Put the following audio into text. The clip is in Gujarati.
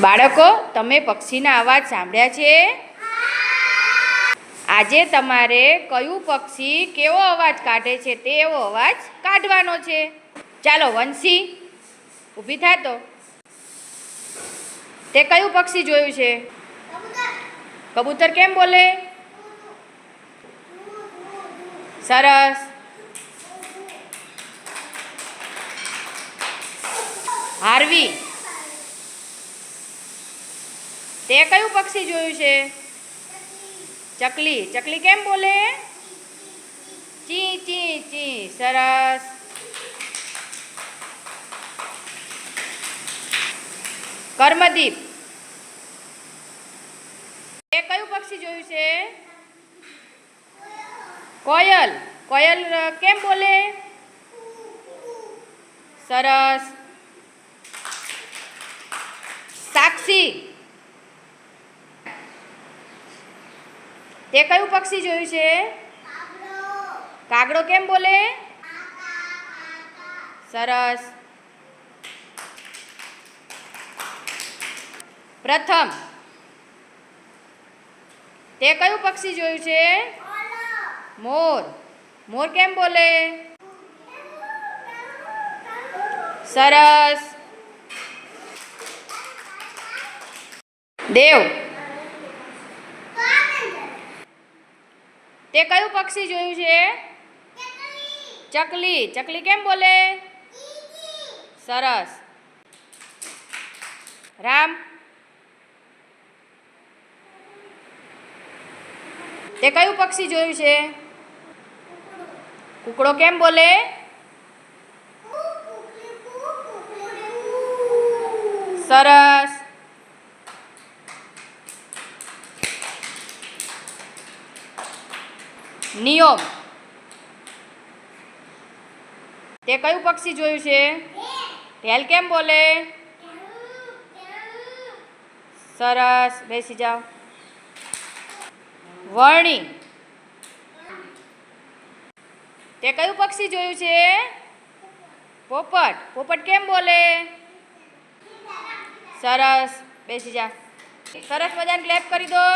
બાળકો, તમે પક્ષીના અવાજ સાંભળ્યા છે? આજે તમારે કયું પક્ષી કેવો અવાજ કાઢે છે તે એવો અવાજ કાઢવાનો છે. ચાલો, વંશી, ઊભી થા તો. તે કયું પક્ષી જોયું છે? કબૂતર કેમ બોલે? સરસ. હાર્વી. તે કયું પક્ષી જોયું છે? ચકલી. ચકલી કેમ બોલે? ચી ચી ચી. સરસ. કર્મદીપ. એ કયું પક્ષી જોયું છે? કોયલ. કોયલ કેમ બોલે? સરસ. સાક્ષી. તે કયું પક્ષી જોયું છે? કાગડો કેમ બોલે? સરસ. પ્રથમ, તે કયું પક્ષી જોયું છે? મોર. મોર કેમ બોલે? સરસ. દેવ તે કયું પક્ષી જોયું છે? ચકલી. ચકલી કેમ બોલે? સરસ. રામ. તે કયું પક્ષી જોયું છે? કુકડો કેમ બોલે? સરસ. નિયોમ. તે કયું પક્ષી જોયું છે? ઢેલ કેમ બોલે? સરસ. બેસી જાઓ. વર્ણી. તે કયું પક્ષી જોયું છે? પોપટ. પોપટ કેમ બોલે? સરસ. બેસી જા. સરસ મજાને ક્લેપ કરી દો.